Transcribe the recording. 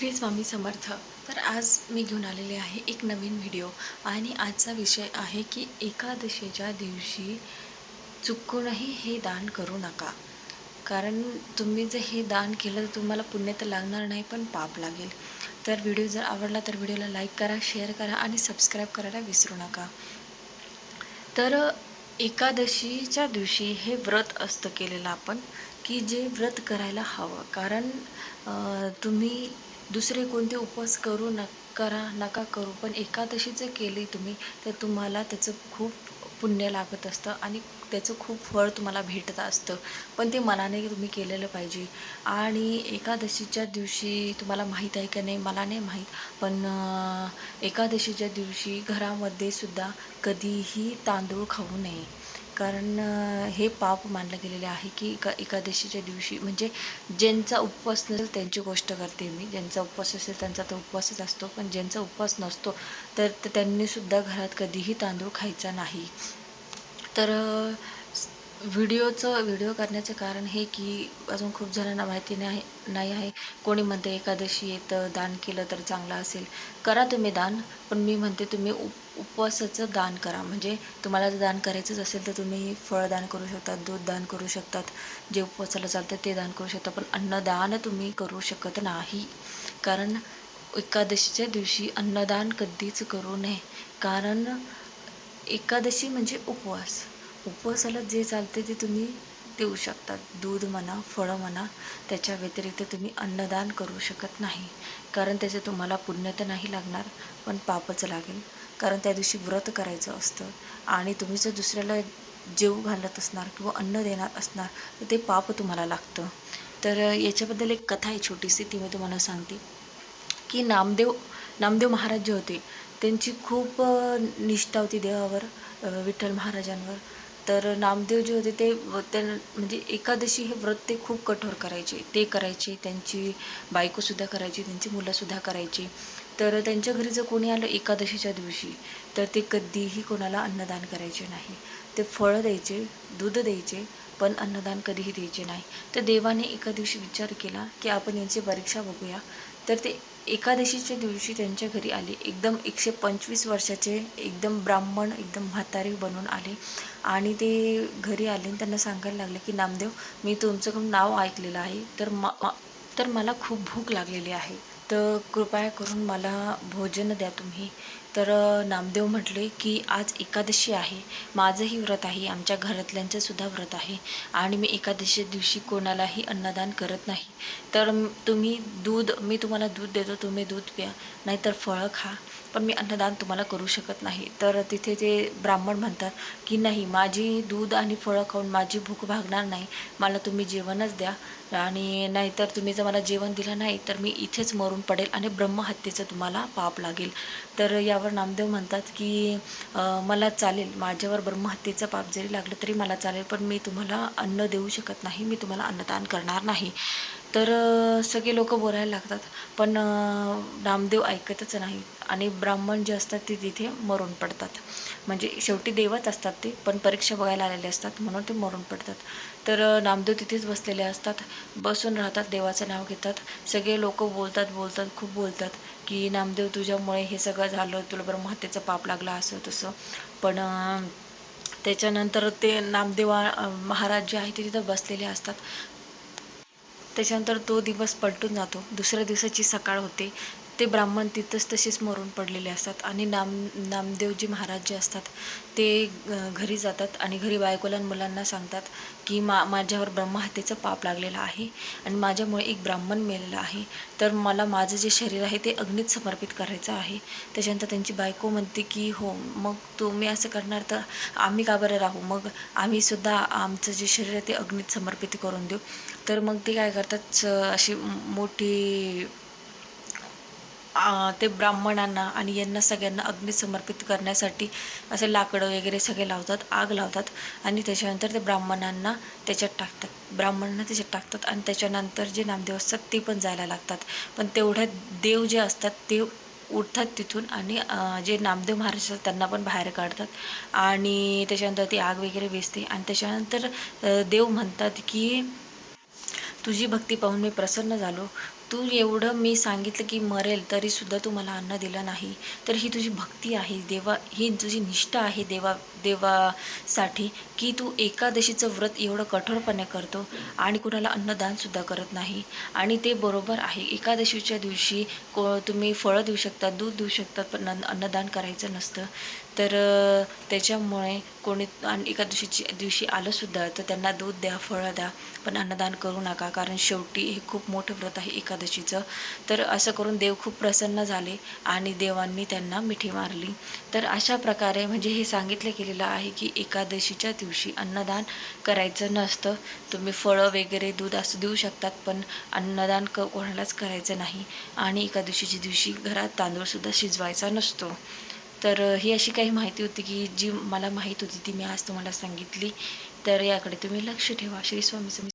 श्री स्वामी समर्थ. तर आज मी घेऊन आलेले आहे एक नवीन व्हिडिओ आणि आजचा विषय आहे की एकादशीच्या दिवशी चुकूनही हे दान करू नका. कारण तुम्ही जर हे दान केलं तर तुम्हाला पुण्य तर लागणार नाही पण पाप लागेल. तर व्हिडिओ जर आवडला तर व्हिडिओला लाईक करा शेअर करा आणि सबस्क्राईब करायला विसरू नका. तर एकादशीच्या दिवशी हे व्रत असतं केलेलं आपण की जे व्रत करायला हवं. कारण तुम्ही दुसरे कोणते उपवास करू न करा नका करू पण एकादशी जर केली तुम्ही तर तुम्हाला त्याचं खूप पुण्य लागत असतं आणि त्याचं खूप फळ तुम्हाला भेटत असतं. पण ते मनाने तुम्ही केलेलं पाहिजे. आणि एकादशीच्या दिवशी तुम्हाला माहीत आहे का नाही? मला नाही माहीत. पण एकादशीच्या दिवशी घरामध्ये सुद्धा कधीही तांदूळ खाऊ नये. कारण हे पाप मानलं गेलेले आहे की एका एकादशीच्या दिवशी. म्हणजे ज्यांचा उपवास नसेल त्यांची गोष्ट करते मी. ज्यांचा उपवास असेल त्यांचा तर उपवासच असतो. पण ज्यांचा उपवास नसतो तर त्यांनीसुद्धा घरात कधीही तांदूळ खायचा नाही. तर व्हिडिओचं व्हिडिओ करण्याचं कारण हे की अजून खूप जणांना माहिती नाही नाही आहे. कोणी म्हणते एकादशी येतं दान केलं तर चांगलं असेल. करा तुम्ही दान पण मी म्हणते तुम्ही उप उपवासाचं दान करा. म्हणजे तुम्हाला जर दान करायचंच असेल तर तुम्ही फळ दान करू शकतात दूध दान करू शकतात. जे उपवासाला चालतं ते दान करू शकता पण अन्नदान तुम्ही करू शकत नाही. कारण एकादशीच्या दिवशी अन्नदान कधीच करू नये. कारण एकादशी म्हणजे उपवास. उपवासाला जे चालते ते तुम्ही देऊ शकतात. दूध म्हणा फळं म्हणा त्याच्या व्यतिरिक्त तुम्ही अन्नदान करू शकत नाही. कारण त्याचे तुम्हाला पुण्य तर नाही लागणार पण पापच लागेल. कारण त्या दिवशी व्रत करायचं असतं आणि तुम्ही जर दुसऱ्याला जेव घालत असणार किंवा अन्न देणार असणार तर ते पाप तुम्हाला लागतं. तर याच्याबद्दल एक कथा आहे छोटीशी ती मी तुम्हाला सांगते. की नामदेव नामदेव महाराज जे होते त्यांची खूप निष्ठा होती देवावर विठ्ठल महाराजांवर. तर नामदेव जे होते ते व- त्या म्हणजे एकादशी हे व्रत ते खूप कठोर करायचे. ते करायचे त्यांची बायकोसुद्धा करायची त्यांची मुलंसुद्धा करायची. तर त्यांच्या घरी जर कोणी आलं एकादशीच्या दिवशी तर ते कधीही कोणाला अन्नदान करायचे नाही. ते फळं द्यायचे दूध द्यायचे पण अन्नदान कधीही द्यायचे नाही. तर देवाने एका दिवशी विचार केला की आपण यांची परीक्षा बघूया. तर ते एकादशीच्या दिवशी त्यांच्या घरी आले. एकदम एकशे पंचवीस वर्षाचे एकदम ब्राह्मण एकदम म्हातारे बनून आले. आणि ते घरी आले आणि त्यांना सांगायला लागले की नामदेव मी तुमचं नाव ऐकलेलं आहे. तर मा तर मला खूप भूक लागलेली आहे. तर कृपया करून मला भोजन द्या तुम्ही. तर नामदेव म्हटले की आज एकादशी आहे. माझंही व्रत आहे. आमच्या घरातल्यांचं सुद्धा व्रत आहे. आणि मी एकादशी दिवशी कोणालाही अन्नदान करत नाही. तर तुम्ही दूध मी तुम्हाला दूध देतो. तुम्ही दूध प्या. नाहीतर फळं खा. पण मी अन्नदान तुम्हाला करू शकत नाही. तर तिथे ते ब्राह्मण म्हणतात की नाही माझी दूध आणि फळं खाऊन माझी भूक भागणार नाही. मला तुम्ही जेवणच द्या. आणि नाहीतर तुम्ही जर मला जेवण दिलं नाही तर मी इथेच मरून पडेल आणि ब्रह्महत्येचं तुम्हाला पाप लागेल. तर या त्यावर नामदेव म्हणतात की मला चालेल माझ्यावर ब्रह्महत्येचं पाप जरी लागलं तरी मला चालेल पण मी तुम्हाला अन्न देऊ शकत नाही मी तुम्हाला अन्नदान करणार नाही. तर सगळे लोक बोलायला लागतात. पण नामदेव ऐकतच नाही आणि ब्राह्मण जे असतात ते तिथे मरून पडतात. म्हणजे शेवटी देवच असतात ते पण परीक्षा बघायला आलेले असतात म्हणून ते मरून पडतात. तर नामदेव तिथेच बसलेले असतात. बसून राहतात देवाचं नाव घेतात. सगळे लोक बोलतात बोलतात खूप बोलतात की नामदेव तुझ्यामुळे हे सगळं झालं. तुला ब्रह्महत्येचं पाप लागला असं तसं. पण त्याच्यानंतर ते नामदेव महाराज जे आहे ते तिथं बसलेले असतात. त्याच्यानंतर तो दिवस पलटून जातो. दुसऱ्या दिवसाची सकाळ होते. ते ब्राह्मण तिथंच तसेच मरून पडलेले असतात आणि नाम नामदेवजी महाराज जे असतात ते घरी जातात आणि घरी बायकोला आणि मुलांना सांगतात की मा माझ्यावर ब्रह्महत्येचं पाप लागलेलं आहे आणि माझ्यामुळे एक ब्राह्मण मेलेला आहे. तर मला माझं जे शरीर आहे ते अग्नीत समर्पित करायचं आहे. त्याच्यानंतर त्यांची बायको म्हणते की हो मग तुम्ही असं करणार तर आम्ही का बरं राहू? मग आम्ही सुद्धा आमचं जे शरीर आहे ते अग्नीत समर्पित करून देऊ. तर मग ते काय करतात अशी मोठी ते ब्राह्मणांना आणि यांना सगळ्यांना अग्नी समर्पित करण्यासाठी असे लाकडं वगैरे सगळे लावतात आग लावतात आणि त्याच्यानंतर ते ब्राह्मणांना त्याच्यात टाकतात. ब्राह्मणांना त्याच्यात टाकतात आणि त्याच्यानंतर जे नामदेव असतात ते पण जायला लागतात. पण तेवढ्या देव जे असतात ते उठतात तिथून आणि जे नामदेव महाराज असतात त्यांना पण बाहेर काढतात आणि त्याच्यानंतर ती आग वगैरे वेचते आणि त्याच्यानंतर देव म्हणतात की तुझी भक्ती पाहून मी प्रसन्न झालो. तू एवढं मी सांगितलं की मरेल तरीसुद्धा तू मला अन्न दिलं नाही. तर ही तुझी भक्ती आहे. देवा ही तुझी निष्ठा आहे देवा. देवासाठी की तू एकादशीचं व्रत एवढं कठोरपणे करतो आणि कुणाला अन्नदानसुद्धा करत नाही. आणि ते बरोबर आहे. एकादशीच्या दिवशी को तुम्ही फळं देऊ शकता दूध देऊ शकतात पण अन्न अन्नदान करायचं नसतं. तर त्याच्यामुळे कोणी आणि एकादशीची दिवशी आलंसुद्धा तर त्यांना दूध द्या फळं द्या पण अन्नदान करू नका. कारण शेवटी हे खूप मोठं व्रत आहे एकादशीचं. तर असं करून देव खूप प्रसन्न झाले आणि देवांनी त्यांना मिठी मारली. तर अशा प्रकारे म्हणजे हे सांगितलं गेलेलं आहे की एकादशीच्या दिवशी अन्नदान करायचं नसतं. तुम्ही फळं वगैरे दूध असं देऊ शकतात पण अन्नदान क कोणालाच करायचं नाही. आणि एकादशीच्या दिवशी घरात तांदूळसुद्धा शिजवायचा नसतो. तर ही अशी काही माहिती होती की जी मला माहीत होती ती मी आज तुम्हाला सांगितली. तर याकडे तुम्ही लक्ष ठेवा. श्री स्वामी